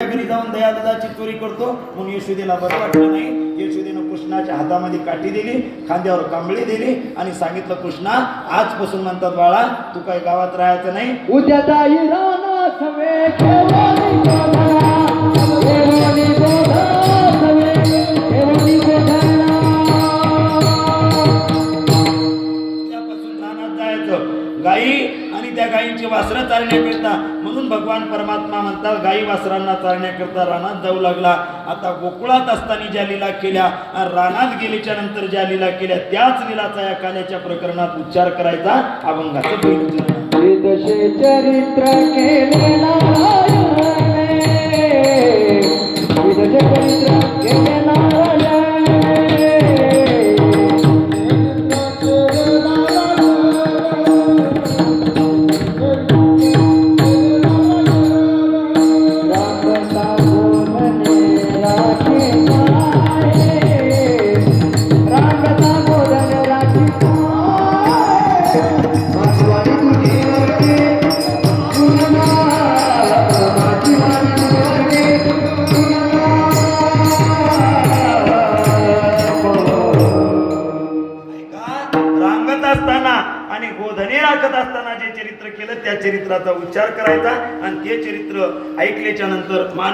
घरी जाऊन दयादाची चोरी करतो. म्हणून यशोदेला बरं वाटलं नाही. यशोदेनं कृष्णाच्या हातामध्ये काठी दिली खांद्यावर कांबळी दिली आणि सांगितलं कृष्णा आजपासून म्हणतात बाळा तू काही गावात राहायचं नाही. उद्या वासरं चालण्याकरिता म्हणून भगवान परमात्मा म्हणतात गाई वासरांना चालण्याकरता रानात जाऊ लागला आता गोकुळात असताना ज्या लीला केल्या रानात गेल्याच्यानंतर ज्या लीला केल्या त्याच लीलाचा या काल्याच्या प्रकरणात उच्चार करायचा अभंगाचं पहिलं चरण आहे. चरित्र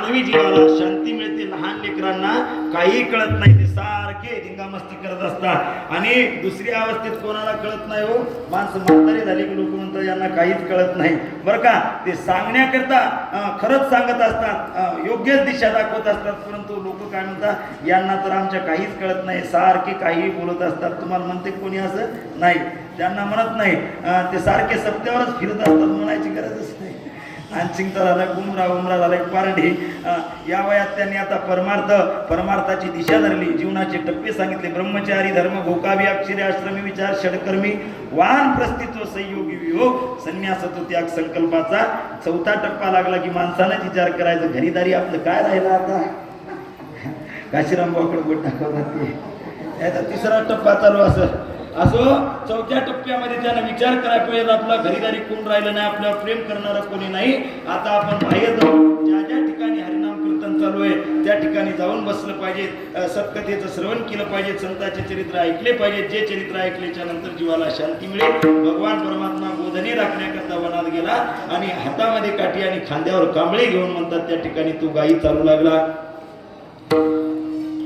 मानवी जीवाला शांती मिळते. लहान लेकरांना काही कळत नाही. ते सारखे धिंगामस्ती करत असतात. आणि दुसऱ्या अवस्थेत कोणाला कळत नाही हो? माणसं म्हातारी झाली की लोक म्हणतात यांना काहीच कळत नाही. बरं का? ते सांगण्याकरता खरंच सांगत असतात. योग्यच दिशा दाखवत असतात. परंतु लोक काय म्हणतात यांना तर आमच्या काहीच कळत नाही. सारखे काहीही बोलत असतात. तुम्हाला म्हणते कोणी असं? नाही. त्यांना म्हणत नाही. ते सारखे सत्यावरच फिरत असतात. म्हणायची गरज असते नाही आणचिंता झाला गुमरा उमरा झाला पारडी. या वयात त्यांनी आता परमार्थ परमार्थाची दिशा धरली. जीवनाचे टप्पे सांगितले. ब्रह्मचारी धर्म भोकावी अक्षरे आश्रमी विचार षडकर्मी वाहन प्रस्थित्व संयोगी वियोग संन्यासत्व त्याग संकल्पाचा चौथा टप्पा लागला की माणसानेच विचार करायचं. घरीदारी आपलं काय राहिलं आता? काशीराम भाऊकडे गोट दाखवतात ते. याचा तिसरा टप्पा चालू असं. असो चौथ्या टप्प्यामध्ये त्यानं विचार करायला पाहिजे आपला घरीदारी कोण राहिलं नाही आपल्यावर प्रेम करणार कोणी नाही. आता आपण बाहेर जाऊ. ज्या ज्या ठिकाणी हरिनाम कीर्तन चालू आहे त्या ठिकाणी जाऊन बसलं पाहिजे. सत्कथेचं श्रवण केलं पाहिजे संतांचे चरित्र ऐकले पाहिजे. जे चरित्र ऐकल्याच्या नंतर जीवाला शांती मिळेल. भगवान परमात्मा बोधने राखण्याकरता वनात गेला आणि हातामध्ये काठी आणि खांद्यावर कांबळे घेऊन म्हणतात त्या ठिकाणी तो गायी चालू लागला.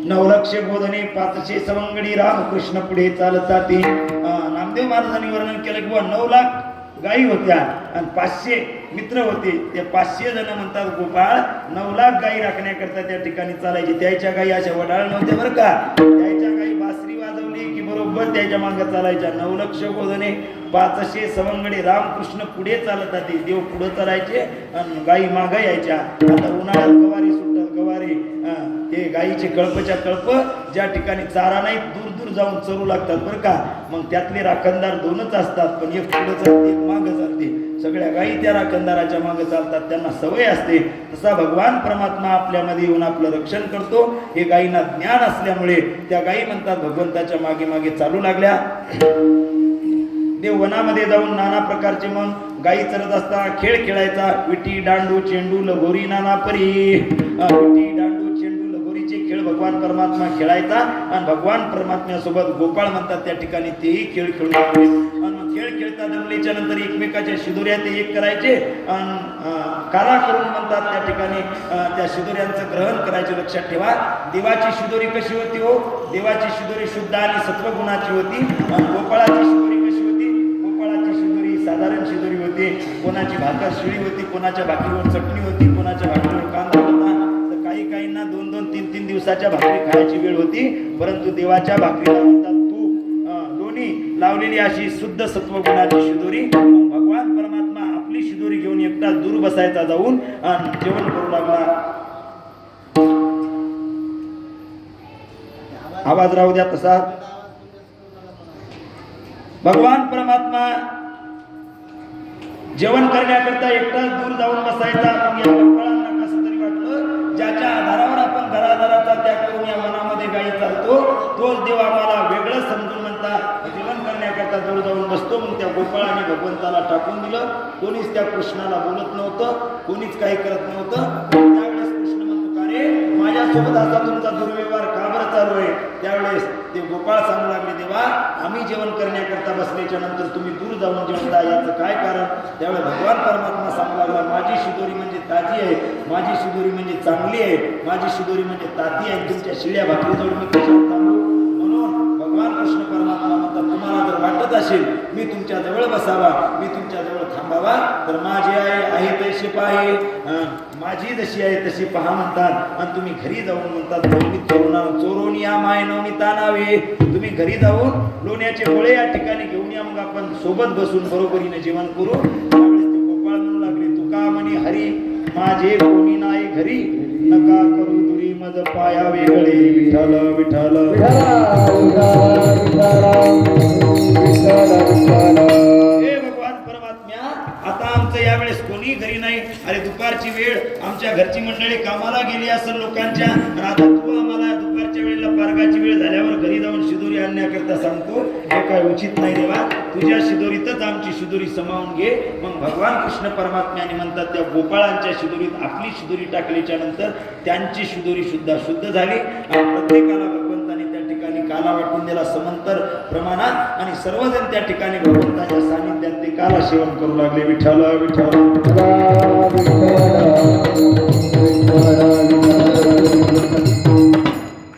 नवलक्ष बोधने पाचशे सवंगडी रामकृष्ण पुढे चालत जाते नामदेव महाराजांनी वर्णन केलं की बुवा नऊ लाख गायी होत्या आणि पाचशे मित्र होते. ते पाचशे जण म्हणतात गोपाळ नऊ लाख गायी राखण्याकरता त्या ठिकाणी चालायची. त्याच्या गायी अशा वडाळ नव्हत्या बरं का. त्याच्या गायी बासरी वाजवली त्याच्यामागे चालायच्या. नऊ लक्ष बोधने पाचशे सवंगडी रामकृष्ण पुढे चालत जाते देव पुढे चालायचे आणि गाई माग यायच्या. आता उन्हाळ्यात गवारी सुटतात गवारी हे ते कळपच्या कळप ज्या ठिकाणी चारा नाही दूर जाऊन चरू लागतात बरं का? मग त्यातले राखणदार दोनच असतात पण एक पुढं चालते एक मागं चालते. सगळ्या गायी त्या राखणदाराच्या मागे चालतात त्यांना सवय असते. तसा भगवान परमात्मा आपल्यामध्ये येऊन आपलं रक्षण करतो. हे गायींना ज्ञान असल्यामुळे त्या गायी म्हणतात भगवंताच्या मागे मागे चालू लागल्या. देव वनामध्ये जाऊन नाना प्रकारचे मग गायी चरत असताना खेळ खेळायचा विटी दांडू चेंडू लगोरी नाना परी. भगवान परमात्मा खेळायचा आणि भगवान परमात्म्यासोबत गोपाळ म्हणतात त्या ठिकाणी तेही खेळ खेळून लागले. आणि खेळ खेळता जमलीच्या नंतर एकमेकाच्या शिदोऱ्या ते एक करायचे आणि कारा करून म्हणतात त्या ठिकाणी त्या शिदोऱ्यांचं ग्रहण करायचे लक्षात ठेवा. देवाची शिदोरी कशी होती हो? देवाची शिदोरी शुद्ध आणि सत्वगुणाची होती आणि गोपाळाची शिदोरी कशी होती? गोपाळाची शिदोरी साधारण शिदोरी होती. कोणाची भाकर शिळी होती कोणाच्या भाकरीवर चटणी होती तीन भाकरी खायची वेळ होती परंतु देवाच्या भाकरीला म्हणतात तू दोन्ही लावलेली अशी शुद्ध सत्वगुणाची शिदोरी भगवान परमात्मा आपली शिदोरी घेऊन एकटा दूर बसायचा जाऊन जेवण करू लागला. आवाज राहू द्या तसा. भगवान परमात्मा जेवण करण्याकरता एकटाच दूर जाऊन बसायचा मग या गोपाळांना कसं तरी वाटलं ज्याच्या आधारावर आपण त्या करून या मनामध्ये गायी चालतो तोच देव आम्हाला वेगळं समजून म्हणता जीवन करण्याकरता जवळ जाऊन बसतो. मग त्या गोपाळाने भगवंताला टाकून दिलं. कोणीच त्या कृष्णाला बोलत नव्हतं कोणीच काही करत नव्हतं. त्यावेळेस कृष्ण माझ्यासोबत असा तुमचा दुर्व्यवहार का बरं चालू आहे? त्यावेळेस ते गोपाळ सांगू लागले देवा आम्ही जेवण करण्याकरता बसल्याच्या नंतर तुम्ही दूर जाऊन जेवता. याचं काय कारण? त्यावेळेस भगवान परमात्मा सांगू लागला माझी शिदोरी म्हणजे ताजी आहे माझी शिदोरी म्हणजे चांगली आहे माझी शिदोरी म्हणजे ताती आहे तुमच्या शिळ्या भाकरीजवळ मी थांबू? म्हणून भगवान कृष्ण परमात्मा म्हणतात तुम्हाला जर वाटत असेल मी तुमच्या जवळ बसावा मी तुमच्या जवळ थांबावा तर माझी आई आहे ते पाहे माझी जशी आहे तशी पहा म्हणतात. आणि तुम्ही घरी जाऊन म्हणतात "लोणी चोरणा चोरून या माय नवनी तानावे तुम्ही घरी जाऊन लोण्याचे गोळे या ठिकाणी घेऊन या मग आपण सोबत बसून बरोबरीने जेवण करू. त्यावेळेस ते गोपाळ म्हणू लागले तुका म्हणे हरी माझे कोणी नाही घरी. नका करू दुरी मज पाया वेगळे. विठाल विठ्ठल. हे भगवान परमात्म्या आता आमचं यावेळेस कोणी घरी नाही. अरे दुपारची वेळ आमच्या घरची मंडळी कामाला गेली असं लोकांच्या. आता तू आम्हाला दुपारच्या वेळेला पारगाची वेळ झाल्यावर घरी जाऊन शिदोरी आणण्याकरता सांगतो. हे काय उचित नाही देवा. तुझ्या शिदोरीतच आमची शिदोरी समावून घे. मग भगवान कृष्ण परमात्म्याने म्हणतात त्या गोपाळांच्या शिदोरीत आपली शिदोरी टाकल्याच्या नंतर त्यांची शिदोरी सुद्धा शुद्ध झाली. आणि प्रत्येकाला ठिकाणी काला वाटून दिला समंतर प्रमाणात आणि सर्वजण त्या ठिकाणी भगवंताच्या सानिध्यात ते काला सेवन करू लागले. विठ्ठल विठ्ठल.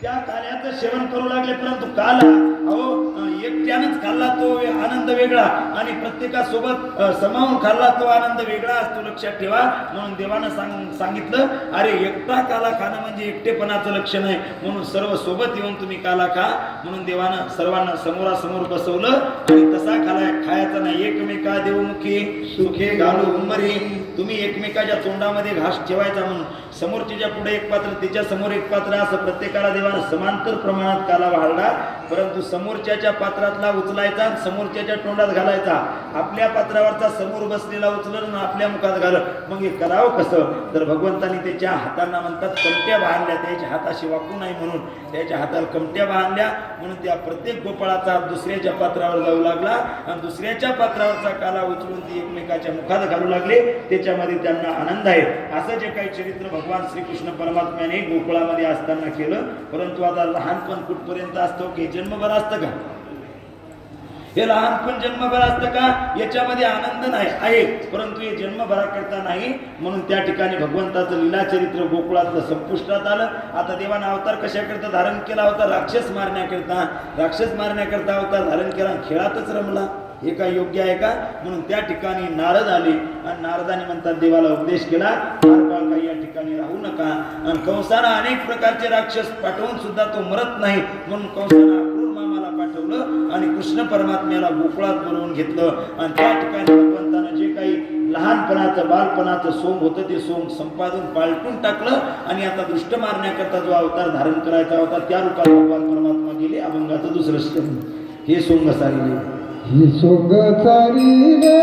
त्या काल्याचं सेवन करू लागले परंतु काला अहो एकट्यानेच खाल्ला तो आनंद वेगळा आणि प्रत्येकासोबत समावून खाल्ला तो आनंद वेगळा असतो लक्षात ठेवा. म्हणून देवानं सांग सांगितलं अरे एकटा काला खाणं म्हणजे एकटेपणाचं लक्षण आहे. म्हणून सर्व सोबत येऊन तुम्ही काला खा. म्हणून देवानं सर्वांना समोरासमोर बसवलं आणि तसा खाला खायचा नाही. एकमेका देवमुखी सुखे घालू उमरी तुम्ही एकमेकाच्या तोंडामध्ये घास ठेवायचा म्हणून. समोरच्या पुढे एक पात्र तिच्या समोर एक पात्र असं प्रत्येकाला देवानं समांतर प्रमाणात काला वाढला परंतु समोरच्याच्या पात्रातला उचलायचा आणि समोरच्याच्या तोंडात घालायचा. आपल्या पात्रावरचा समोर बसलेला उचलून आणि आपल्या मुखात घाल मग हे करावं कसं? तर भगवंतानी त्याच्या हातांना म्हणतात कमट्या बांधल्या त्याच्या हाताशी वाकू नाही म्हणून. त्याच्या हाताला कमट्या बांधल्या म्हणून त्या प्रत्येक गोपाळाचा हात दुसऱ्याच्या पात्रावर जाऊ लागला. आणि दुसऱ्याच्या पात्रावरचा काला उचलून ती एकमेकाच्या मुखात घालू लागले. त्याच्यामध्ये त्यांना आनंद आहे. असं जे काही चरित्र भगवान श्रीकृष्ण परमात्म्याने गोकुळामध्ये असताना केलं. परंतु आता लहानपण कुठपर्यंत असतो? की जन्मभर असतं का? हे लहानपण जन्मभर असतं का? याच्यामध्ये आनंद नाही आहे. परंतु हे जन्मभराकरता नाही. म्हणून त्या ठिकाणी भगवंताचं लीलाचरित्र गोकुळातलं संपुष्टात आलं. आता देवानं अवतार कशाकरता धारण केला होता? राक्षस मारण्याकरता. राक्षस मारण्याकरता अवतार धारण केला खेळातच रमला. हे काय योग्य आहे का? म्हणून त्या ठिकाणी नारद आले. आणि नारदाने म्हणतात देवाला उपदेश केला काही या ठिकाणी राहू नका. आणि कंसाला अनेक प्रकारचे राक्षस पाठवून सुद्धा तो मरत नाही. म्हणून कंसाला अक्रूर मामाला पाठवलं आणि कृष्ण परमात्म्याला गोकुळात बोलवून घेतलं. आणि त्या ठिकाणी भगवंतानं जे काही लहानपणाचं बालपणाचं सोंग होतं ते सोंग संपादन पालटून टाकलं. आणि आता दृष्ट मारण्याकरता जो अवतार धारण करायचा होता त्या रूपात भगवान परमात्मा गेले अभंगाचं दुसरं हे सोंग सारिले ही सोंग चाली रे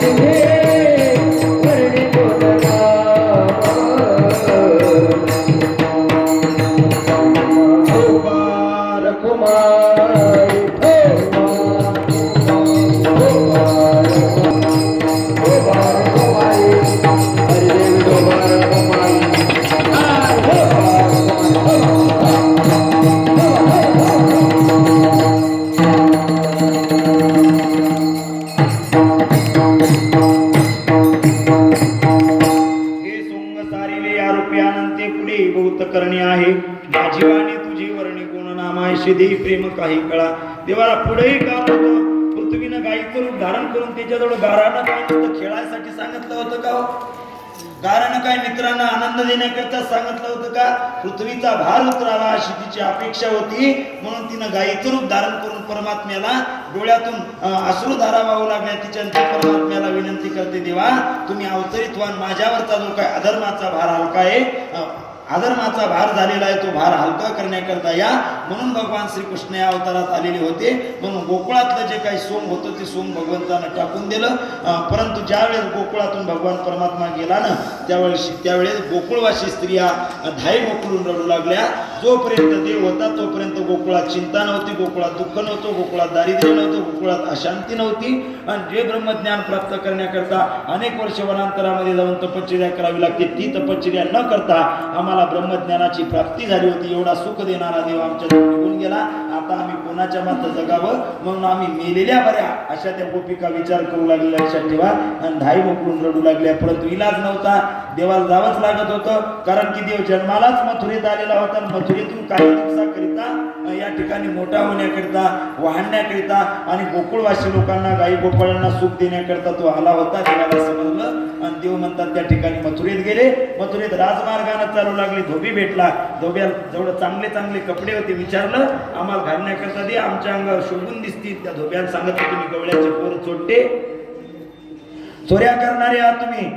माझी आनंद सांगितलं होतं का? पृथ्वीचा भार उतरावा अशी तिची अपेक्षा होती. म्हणून तिनं गायीचं रूप धारण करून परमात्म्याला डोळ्यातून अं, अश्रुधारा वाहू लागल्या तिच्या परमात्म्याला विनंती करते देवा तुम्ही अवतरित व्हान. माझ्यावरचा जो काय अधर्माचा भार हलका आहे अधर्माचा भार झालेला आहे तो भार हलका करण्याकरता या. म्हणून भगवान श्रीकृष्ण या अवतारात आलेले होते. म्हणून गोकुळातलं जे काही सोम होतं ते सोम भगवंतानं टाकून दिलं. परंतु ज्यावेळेस गोकुळातून भगवान परमात्मा गेला ना त्यावेळेस त्यावेळेस गोकुळवासी स्त्रिया धाई गोकुळून रडू लागल्या. जोपर्यंत देव होता तोपर्यंत गोकुळात चिंता नव्हती गोकुळात दुःख नव्हतं गोकुळात दारिद्र्य नव्हतं गोकुळात अशांती नव्हती. आणि जे ब्रह्मज्ञान प्राप्त करण्याकरता अनेक वर्ष वनांतरामध्ये जाऊन तपश्चर्या करावी लागते. ती तपश्चर्या न करता आम्हाला आम्हाला ब्रह्मज्ञानाची प्राप्ती झाली होती एवढा सुख देणारा देव आमच्या निघून गेला. आता आम्ही कोणाच्या मात्र जगावं? म्हणून आम्ही मेलेल्या बऱ्या. अशा त्या गोपिका विचार करू लागल्या लक्षात ठेवा. आणि धाई मोकळून रडू लागल्या. परंतु इलाज नव्हता. देवाला जावंच लागत होतं. कारण की देव जन्मालाच मथुरेत आलेला होता. मथुरेतून काही दिवसाकरिता या ठिकाणी मोठा होण्याकरिता वाहण्याकरिता आणि गोकुळवासी लोकांना गाई गोपाळांना सुख देण्याकरिता तो आला होता देवाला समजलं. आणि देव म्हणतात त्या ठिकाणी मथुरेत गेले. मथुरेत राजमार्गानं चालू लागली धोबी भेटला. धोब्या जेवढं चांगले चांगले कपडे होते विचारलं. आम्हाला घालण्याकरता दे आमच्या अंगावर शोभून दिसतील. त्या धोब्याला सांगत तुम्ही गवळ्याचे पोर चोट्टे चोऱ्या करणारे आहात तुम्ही.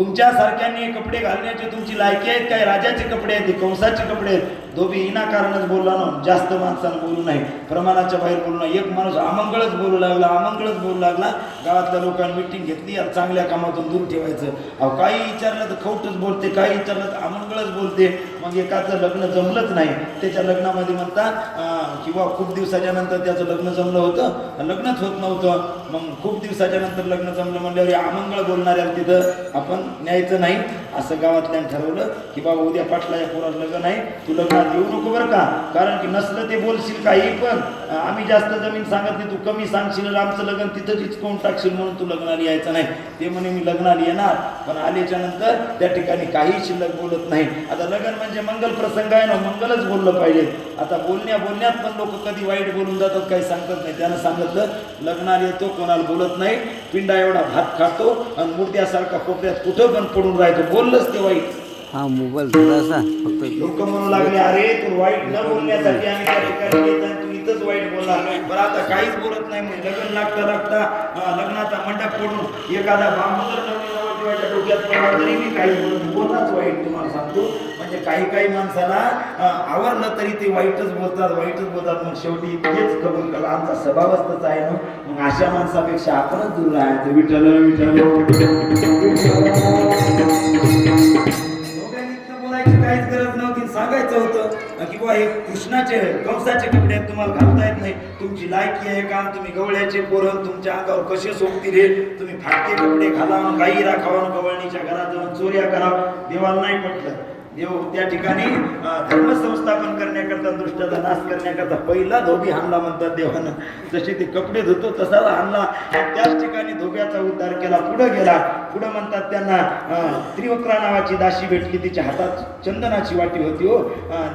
तुमच्या सारख्यांनी कपडे घालण्याचे तुमची लायकी आहेत काय राजाचे कपडे आहेत कंसाचे कपडे आहेत. दोबी इनाकारणच बोलला ना जास्त माणसानं बोलू नाही प्रमाणाच्या बाहेर बोलू नाही एक माणूस आमंगळच बोलू लागला आमंगळच बोलू लागला. गावातल्या लोकांनी मिटिंग घेतली यार चांगल्या कामातून दूर ठेवायचं. अहो काही विचारलं तर खौटच बोलते काही विचारलं तर आमंगळच बोलते. मग एकाचं लग्न जमलंच नाही. त्याच्या लग्नामध्ये म्हणतात किंवा खूप दिवसाच्या नंतर त्याचं लग्न जमलं होतं लग्नच होत नव्हतं. मग खूप दिवसाच्या नंतर लग्न जमलं म्हणल्यावर आमंगळ बोलणाऱ्या तिथं आपण न्यायचं नाही. असं गावातल्या ठरवलं की बाबा उद्या पाटला या पोरात लग्न आहे तू लग्नात येऊ नको बरं का. कारण की नसलं ते बोलशील काही पण. आम्ही जास्त जमीन सांगत नाही तू कमी सांगशील आमचं लग्न तिथंच हिचकवून टाकशील म्हणून तू लग्नाला यायचं नाही. ते म्हणे मी लग्नाला येणार. पण आल्याच्यानंतर त्या ठिकाणी काही शिल्लक बोलत नाही. आता लग्न म्हणजे म्हणजे मंगल प्रसंग आहे ना मंगलच बोललं पाहिजे. आता बोलण्या बोलण्यात पण लोक कधी वाईट बोलून जातात काही सांगत नाही. त्यानं सांगितलं लग्नाला येतो कोणाला बोलत नाही. पिंडा एवढा भात खातो आणि मुर्द्यासारखा कोपऱ्यात कुठं पण पडून राहतो. बोललंच ते वाईट. हा मोबाईल लोक म्हणू लागले अरे तू वाईट न बोलण्यासाठी आम्ही त्या ठिकाणी इथंच वाईट बोलला बरं आता काहीच बोलत नाही म्हणजे लग्न लागता लागता लग्नाचा मंडप फोडून एखादा बांबू जर कोणाच्या डोक्यात पडला तरी मी काही बोलत वाईट तुम्हाला सांगतो. म्हणजे काही काही माणसाला अं, आवडलं तरी ते वाईटच बोलतात वाईटच बोलतात. मग शेवटी तेच कबूल करा आमचा स्वभावच तसा आहे ना. मग अशा माणसापेक्षा आपणच दूर राहायचं. विठ्ठल दोघांनी बोलायची काहीच गरज नव्हती. सांगायचं होतं. किंवा हे कृष्णाचे कंसाचे कपडे तुम्हाला घालता येत नाही. तुमची लायकी आहे का? तुम्ही गवळ्याचे पोरण तुमच्या अंगावर कसे सोबतील हे तुम्ही फाटके कपडे घाला गाई राखावा गवळणीच्या घरात जाऊन चोऱ्या करा. देवाला नाही म्हटलं. देव त्या ठिकाणी धर्मसंस्थापन धर्म संस्थापन करण्याकरता दृष्टाचा नाश करण्याकरता पहिला धोबी हाणला म्हणतात देवानं. जसे ते कपडे धुतो तसाच हाणला. त्याच ठिकाणी धोब्याचा उद्धार केला पुढे गेला. पुढे म्हणतात त्यांना त्रिवक्रा नावाची दाशी भेटली. तिच्या हातात चंदनाची वाटी होती हो.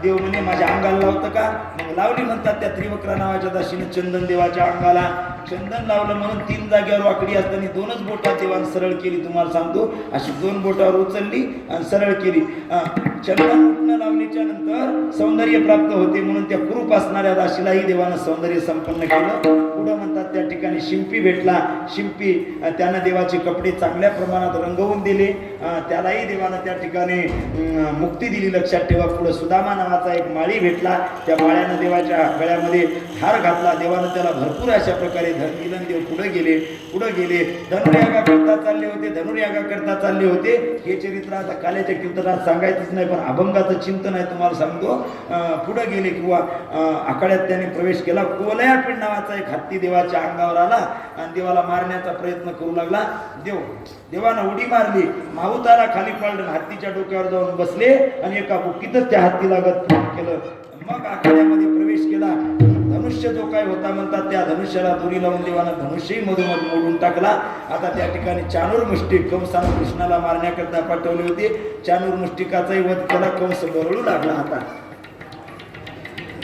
देव म्हणे माझ्या अंगाला लावतं का? मग लावली म्हणतात त्या त्रिवक्रा नावाच्या दाशीने चंदन देवाच्या अंगाला. चंदन लावलं म्हणून तीन जागेवर वाकडी असताना दोनच बोटात देवान सरळ केली. तुम्हाला सांगतो अशी दोन बोटावर उचलली आणि सरळ केली. अं, लावणीच्या नंतर सौंदर्य प्राप्त होते म्हणून त्या कुरूप असणाऱ्या राशीलाही देवानं सौंदर्य संपन्न केलं. पुढं म्हणतात त्या ठिकाणी शिंपी भेटला. शिंपी त्यानं देवाचे कपडे चांगल्या प्रमाणात रंगवून दिले. त्यालाही देवानं त्या ठिकाणी मुक्ती दिली. लक्षात ठेवा पुढं सुदामा नावाचा एक माळी भेटला. त्या माळ्यानं देवाच्या गळ्यामध्ये हार घातला. देवानं त्याला भरपूर अशा प्रकारे धन देव पुढे गेले. पुढे गेले. धनुर्यागा करता चालले होते धनुर्यागा करता चालले होते. हे चरित्र आता काल्याच्या कीर्तनात सांगायचंच नाही पण अभंगाचं चिंतन आहे तुम्हाला सांगतो. पुढे गेले किंवा आखाड्यात त्याने प्रवेश केला. कोलयापीठ नावाचा एक हत्ती देवाच्या अंगावर आला आणि देवाला मारण्याचा प्रयत्न करू लागला. देव देवानं उडी मारली. माहुताला खाली पाडलं हत्तीच्या डोक्यावर जाऊन बसले आणि एका बुकीतच त्या हत्तीला गत केलं. मग आखाड्यामध्ये प्रवेश केला. धनुष्य जो काय होता म्हणतात त्या धनुष्याला दोरी लावून देवानं धनुष्यही मधोमध मोडून टाकला. आता त्या ठिकाणी चानूर मुष्टिक कंसानं कृष्णाला मारण्याकरता पाठवले होते. चानूर मुष्टिकाचाही वध केला. कंस बरळू लागला आता.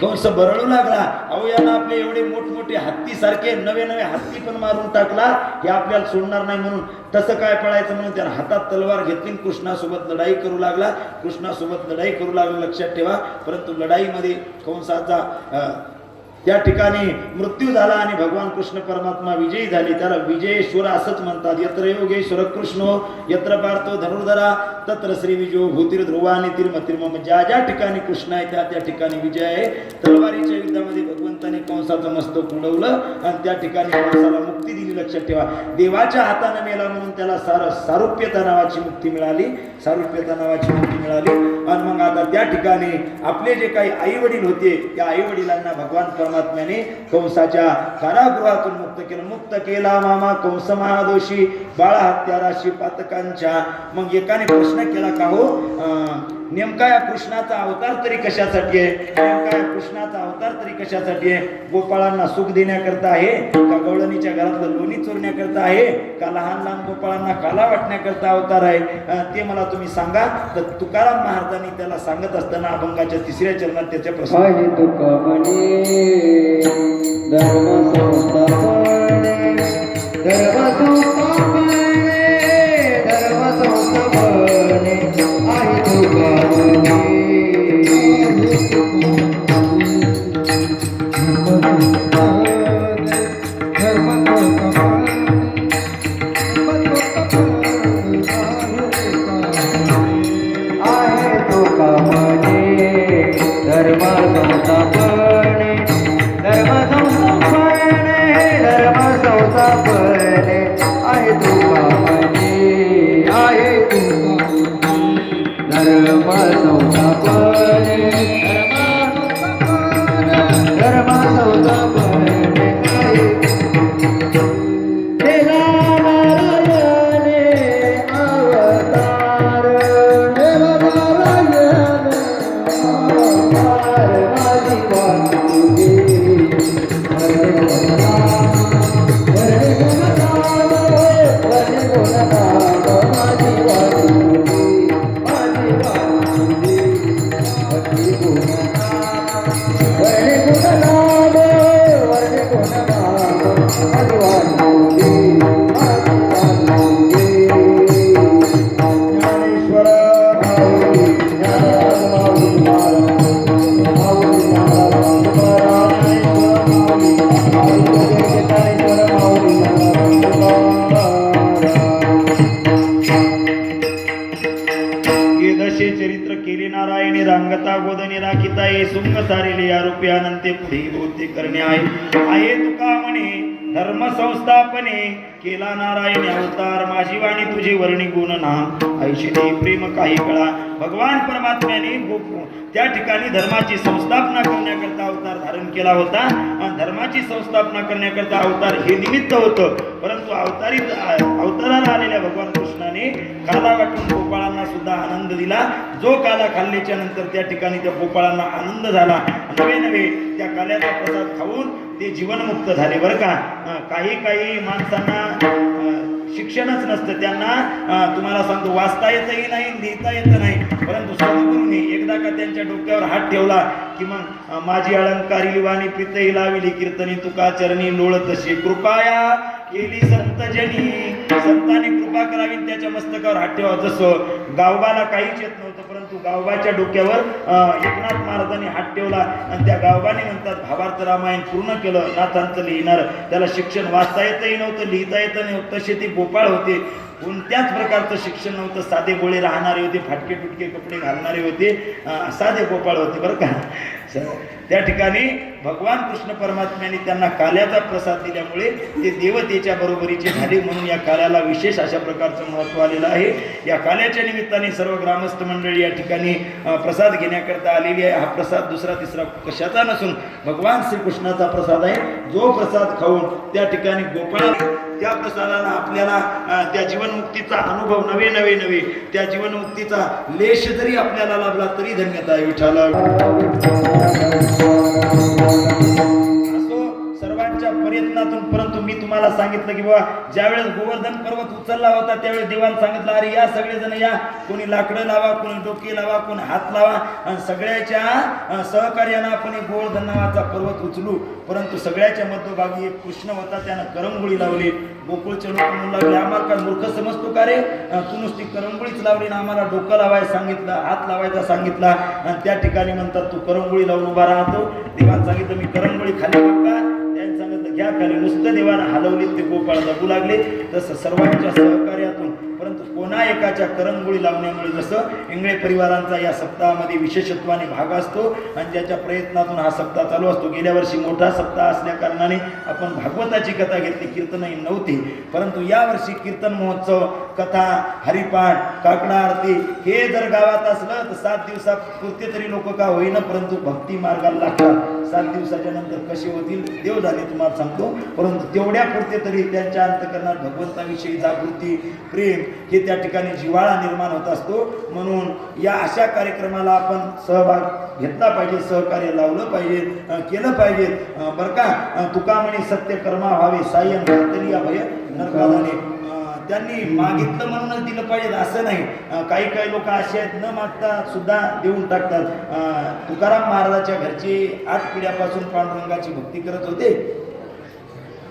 कंस बरळू लागला. अहो यानं आपले एवढे मोठमोठे हत्ती सारखे नवे नवे हत्ती पण मारून टाकला. हे आपल्याला सोडणार नाही म्हणून. तसं काय पळायचं म्हणून त्यानं हातात तलवार घेतली कृष्णासोबत लढाई करू लागला. कृष्णासोबत लढाई करू लागला. लक्षात ठेवा. परंतु लढाईमध्ये कंसाचा त्या ठिकाणी मृत्यू झाला आणि भगवान कृष्ण परमात्मा विजयी झाले. त्याला विजयेश्वर असंच म्हणतात. यत्र योगेश्वर कृष्ण यत्र पार्थो धनुर्धरा तत्र श्री विजयो भूतीर ध्रुवा आणि तिर्म तिर्म ज्या ज्या ठिकाणी कृष्ण आहे त्या त्या ठिकाणी विजय आहे. तलवारीच्या युद्धामध्ये भगवंताने कंसाचं मस्तक उडवलं आणि त्या ठिकाणी कंसाला मुक्ती दिली लक्षात ठेवा. देवाच्या हाताने मेला म्हणून त्याला सार सारुप्यता नावाची मुक्ती मिळाली. सारुप्यता नावाची मुक्ती मिळाली. आणि मग आता त्या ठिकाणी आपले जे काही आई वडील होते त्या आई वडिलांना भगवान परमात्म्याने कंसाच्या कारागृहातून मुक्त केलं. मुक्त केला मामा कंस महादोषी बाळा हत्याराशी पातकांच्या. मग एकाने प्रश्न केला का हो नेमका या कृष्णाचा अवतार तरी कशासाठी आहे? नेमका या कृष्णाचा अवतार तरी कशासाठी आहे? गोपाळांना सुख देण्याकरता आहे का गवळणीच्या घरातलं लोणी चोरण्याकरता आहे का लहान लहान गोपाळांना काला वाटण्याकरता अवतार आहे? ते मला तुम्ही सांगा. तर तुकाराम महाराजांनी त्याला सांगत असताना अभंगाच्या तिसऱ्या चरणात त्याच्या प्रश्न धर्म गोदने राखिता ये सुंग सारिले या रूपे अनंते पुढे बोलते करणे आहे. आहे तुका म्हणे धर्म संस्थापने केला नारायण अवतार. माझी वाणी तुझी वर्णी गुण ना. ऐशिनी प्रेम काही कळा. भगवान परमात्म्याने त्या ठिकाणी धर्माची संस्थापना करण्याकरता अवतार धारण केला होता. आणि धर्माची संस्थापना करण्याकरता अवतार हे निमित्त होतं. परंतु अवतारी अवताराला आलेल्या भगवान कृष्णाने काला वाटून गोपाळांना सुद्धा आनंद दिला. जो काला खाल्ल्याच्या नंतर त्या ठिकाणी त्या गोपाळांना आनंद झाला. नवे नवे त्या काल्याचा प्रसाद खाऊन ते जीवनमुक्त झाले बरं का. काही काही माणसांना शिक्षणच नसतं. त्यांना तुम्हाला सांगतो वाचता येतही नाही लिहिता येत नाही. परंतु सद्गुरूंनी एकदा का त्यांच्या डोक्यावर हात ठेवला की मग माझी अलंकारी वाणी प्रीतही लाविली कीर्तनी तुका चरणी लोळत तशी. कृपाया केली संत जनी. संतांनी कृपा करावी त्याच्या मस्तकावर हात ठेवा. जसं गावबाला काहीच येत नव्हतं गावबाच्या डोक्यावर अं, एकनाथ महाराजांनी हात ठेवला आणि त्या गावबाने म्हणतात भावार्थ रामायण पूर्ण केलं नाथांचं लिहिणार त्याला शिक्षण वाचता येतही नव्हतं लिहिता येतं नव्हतं तसे ती गोपाळ होते. कोणत्याच प्रकारचं शिक्षण नव्हतं. साधे गोळे राहणारे होते फाटके टुटके कपडे घालणारे होते साधे गोपाळ होते बरं का? त्या ठिकाणी भगवान कृष्ण परमात्म्याने त्यांना काल्याचा प्रसाद दिल्यामुळे ते देवतेच्या बरोबरीचे झाले म्हणून या काल्याला विशेष अशा प्रकारचं महत्त्व आलेलं आहे. या काल्याच्या निमित्ताने सर्व ग्रामस्थ मंडळी या ठिकाणी प्रसाद घेण्याकरता आलेली आहे. हा प्रसाद दुसरा तिसरा कशाचा नसून भगवान श्रीकृष्णाचा प्रसाद आहे. जो प्रसाद खाऊन त्या ठिकाणी गोपाळ त्या प्रसादानं आपल्याला त्या जीवनमुक्तीचा अनुभव नवे नवे नवे त्या जीवनमुक्तीचा लेश जरी आपल्याला लाभला तरी धन्यता विठाला. प्रयत्नातून परंतु मी तुम्हाला सांगितलं की बाबा ज्यावेळेस गोवर्धन पर्वत उचलला होता त्यावेळेस देवान सांगितलं अरे या सगळेजण या. कोणी लाकडं लावा कोणी डोके लावा कोणी हात लावा. आणि सगळ्याच्या सहकार्यानं आपण गोवर्धन नावाचा पर्वत उचलू. परंतु सगळ्याच्या मध्यभागी एक कृष्ण होता त्यानं करंगोळी लावली. गोकुळचे लोक म्हणू लागले आम्हाला काय मूर्ख समजतो का रे? तू नुसती करंगोळीच लावली ना आम्हाला डोकं लावायला सांगितलं हात लावायचा सांगितला. आणि त्या ठिकाणी म्हणतात तू करंगोळी लावून उभा राहतो. देवान सांगितलं मी करंगोळी खाली बघ त्या खाली नुसतं देवानं हलवलीत ते गोपाळ जगू लागले तसं सर्वांच्या सहकार्यातून परंतु कोणा एकाच्या करंगुळी लावण्यामुळे जसं इंगळे परिवारांचा या सप्ताहामध्ये विशेषत्वाने भाग असतो आणि ज्याच्या प्रयत्नातून हा सप्ताह चालू असतो. गेल्या वर्षी मोठा सप्ताह असल्याकारणाने आपण भागवताची कथा घेतली कीर्तनही नव्हती. परंतु यावर्षी कीर्तन महोत्सव कथा हरिपाठ काकडा आरती हे जर गावात असलं तर सात दिवसात दिवसापुरते तरी लोक का होईना परंतु भक्ती मार्गाला लागतात. सात दिवसाच्या नंतर कसे होतील देव झाले तुम्हाला सांगतो. परंतु तेवढ्या पुरते तरी त्यांच्या अंतकरणात भगवंताविषयी जागृती प्रेम हे त्या ठिकाणी जिव्हाळा निर्माण होत असतो. म्हणून या अशा कार्यक्रमाला आपण सहभाग घेतला पाहिजे सहकार्य लावलं पाहिजे केलं पाहिजे. बरं का तुका म्हणे सत्य कर्मा व्हावे सायं भय अभय नरकादाने त्यांनी मागितलं म्हणूनच दिलं पाहिजे असं नाही. काही काही लोक असे आहेत न मागता सुद्धा देऊन टाकतात. तुकाराम महाराजाच्या घरचे आठ पिढ्यापासून पांडुरंगाची भक्ती करत होते.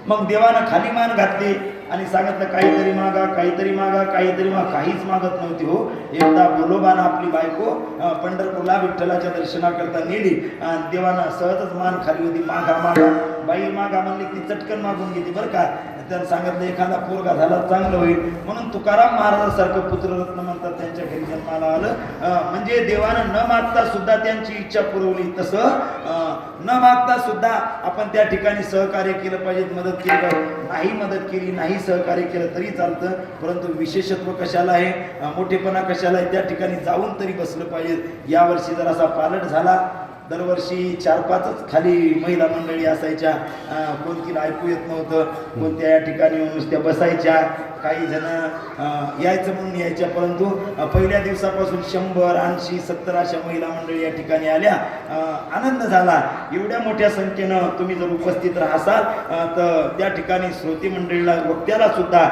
मग देवानं खाली मान घातली आणि सांगितलं काहीतरी मागा काहीतरी मागा काहीतरी मागा. काहीच मागत नव्हती हो. एकदा बोलोबानं आपली बायको पंढरपूरला विठ्ठलाच्या दर्शनाकरता नेली. आणि देवानं सहजच मान खाली होती मागा मागा. बाई मागा म्हणली ती चटकन मागून घेते बरं का. त्यानं सांगितलं एखादा पोरगा झाला चांगलं होईल. म्हणून तुकाराम महाराजांसारखं पुत्ररत्न म्हणतात त्यांच्या घरी जन्माला आलं. अं, म्हणजे देवानं न मागता सुद्धा त्यांची इच्छा पुरवली. तसं अं, न मागता सुद्धा आपण त्या ठिकाणी सहकार्य केलं पाहिजे मदत केली पाहिजे. नाही मदत केली नाही सहकार्य केलं तरी चालतं परंतु विशेषत्व कशाला आहे? मोठेपणा कशाला आहे? त्या ठिकाणी जाऊन तरी बसलं पाहिजे. यावर्षी जर असा पालट झाला दरवर्षी चार पाचच खाली महिला मंडळी असायच्या. कोणतीला ऐकू येत नव्हतं कोणत्या या ठिकाणी नुसत्या बसायच्या. काही जण यायचं म्हणून यायच्या परंतु पहिल्या दिवसापासून शंभर ऐंशी सत्तर अशा महिला मंडळी या ठिकाणी आल्या. आनंद झाला. एवढ्या मोठ्या संख्येनं तुम्ही जर उपस्थित राहाल तर त्या ठिकाणी श्रोती मंडळीला वक्त्याला सुद्धा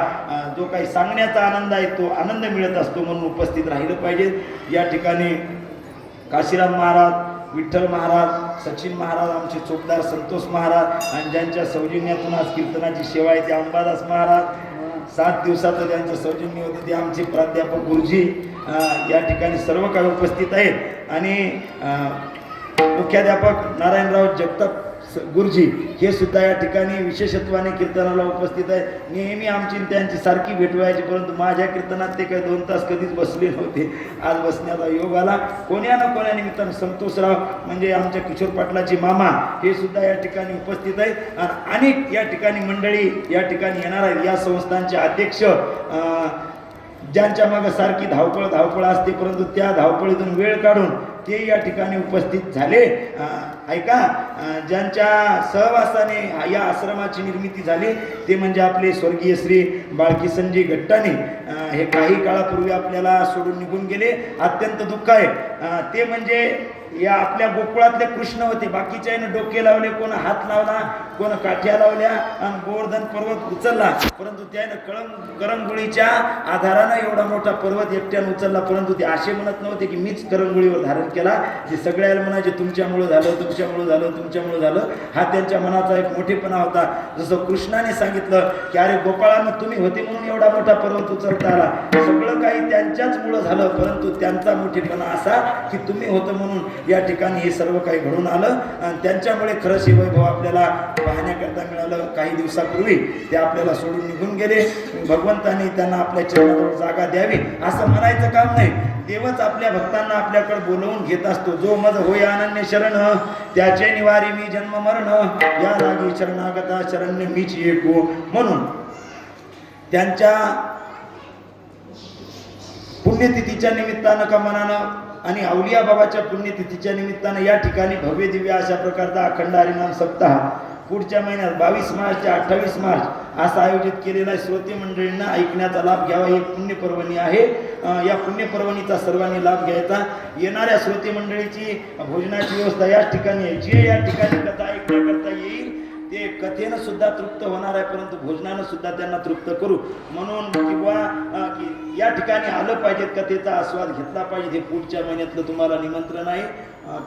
जो काही सांगण्याचा आनंद आहे तो आनंद मिळत असतो म्हणून उपस्थित राहिलं पाहिजे. या ठिकाणी काशीराम महाराज विठ्ठल महाराज सचिन महाराज आमचे चोपदार संतोष महाराज आणि ज्यांच्या सौजन्यातून आज कीर्तनाची सेवा आहे ते अंबादास महाराज. सात दिवसाचं त्यांचं सौजन्य होते ते आमचे प्राध्यापक गुरुजी या ठिकाणी सर्व काही उपस्थित आहेत. आणि मुख्याध्यापक नारायणराव जगताप गुरुजी हे सुद्धा या ठिकाणी विशेषत्वाने कीर्तनाला उपस्थित आहे. नेहमी आमची त्यांची सारखी भेट व्हायची परंतु माझ्या कीर्तनात ते काही दोन तास कधीच बसले नव्हते. आज बसण्याचा योग आला. कोण्या ना कोण्या निमित्तानं संतोषराव म्हणजे आमच्या किशोर पाटलाचे मामा हे सुद्धा या ठिकाणी उपस्थित आहेत. आणि अनेक या ठिकाणी मंडळी या ठिकाणी येणार आहेत. या संस्थांचे अध्यक्ष ज्यांच्या मागं सारखी धावपळ धावपळ असते परंतु त्या धावपळीतून वेळ काढून ते या ठिकाणी उपस्थित झाले. ऐका ज्यांच्या सहवासाने या आश्रमाची निर्मिती झाली ते म्हणजे आपले स्वर्गीय श्री बाळकी संजय गट्टाने हे काही काळापूर्वी आपल्याला सोडून निघून गेले. अत्यंत दुःख आहे. ते म्हणजे या आपल्या गोकुळातले कृष्ण होते बाकीच्या डोके लावले कोण हात लावला कोण काठ्या लावल्या आणि गोवर्धन पर्वत उचलला. परंतु त्याने कळंग करंगुळीच्या आधारानं एवढा मोठा पर्वत एकट्यानं उचलला. परंतु ते असे म्हणत नव्हते की मीच करंगुळीवर धारण केला. जे सगळ्याला म्हणायचे तुमच्यामुळं झालं तुमच्यामुळं झालं तुमच्यामुळं झालं. हा त्यांच्या मनाचा एक मोठेपणा होता. जसं कृष्णाने सांगितलं की अरे गोपाळानं तुम्ही होते म्हणून एवढा मोठा पर्वत उचलता आला. सगळं काही त्यांच्याचमुळं झालं परंतु त्यांचा मोठेपणा असा की तुम्ही होतं म्हणून या ठिकाणी हे सर्व काही घडून आलं आणि त्यांच्यामुळे खरंच हे वैभव आपल्याला पाहण्याकरता मिळालं काही दिवसापूर्वी. ते आपल्याला सोडून निघून गेले. भगवंतांनी त्यांना आपल्या चरणाजवळ जागा द्यावी असं म्हणायचं काम नाही. देवच आपल्या भक्तांना आपल्याकडे बोलवून घेत असतो. जो मज होय अनन्य शरण त्याचे निवारी मी जन्म मरण. या जागी शरणागता शरण्य मीच एकू म्हणून. त्यांच्या पुण्यतिथीच्या निमित्तानं का मनानं आणि अवलिया बाबाच्या पुण्यतिथीच्या निमित्तानं या ठिकाणी भव्य दिव्य अशा प्रकारचा अखंड हरिनाम सप्ताह पुढच्या महिन्यात बावीस मार्च ते अठ्ठावीस मार्च असा आयोजित केलेला आहे. श्रोते मंडळींना ऐकण्याचा लाभ घ्यावा. ही पुण्यपर्वणी आहे. या पुण्यपर्वणीचा सर्वांनी लाभ घ्यायचा. येणाऱ्या श्रोते मंडळीची भोजनाची व्यवस्था याच ठिकाणी आहे. जे या ठिकाणी कथा ऐकण्याकरता येईल ते कथेनं सुद्धा तृप्त होणार आहे परंतु भोजनानं सुद्धा त्यांना तृप्त करू. म्हणून किंवा या ठिकाणी आलं पाहिजे कथेचा आस्वाद घेतला पाहिजे हे पुढच्या महिन्यातलं तुम्हाला निमंत्रण आहे.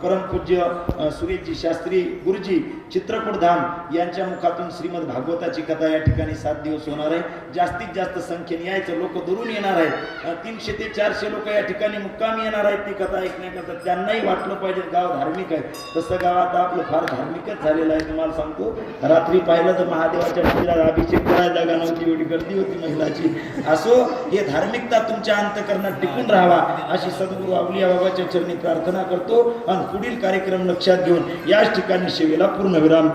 परमपूज्य सुरेशजी शास्त्री गुरुजी चित्रपटधाम यांच्या मुखातून श्रीमद भागवताची कथा या ठिकाणी सात दिवस होणार आहे. जास्तीत जास्त संख्येने यायचं लोक दुरून येणार आहेत. तीनशे ते चारशे लोक या ठिकाणी मुक्कामी येणार आहेत. ती कथा ऐकण्याकरता त्यांनाही वाटलं पाहिजे. गाव धार्मिक आहे. तसं गाव आता आपलं फार धार्मिकच झालेलं आहे. तुम्हाला सांगतो रात्री पाहिलं तर महादेवाच्या मंदिरात अभिषेक करायला जागा नव्हती एवढी गर्दी होती महिलाची. असो हे धार्मिकता तुमच्या अंतकरणात टिकून राहावा अशी सद्गुरू आवलिया बाबाच्या चरणी प्रार्थना करतो आणि पुढील कार्यक्रम लक्षात घेऊन याच ठिकाणी सेवेला విరామం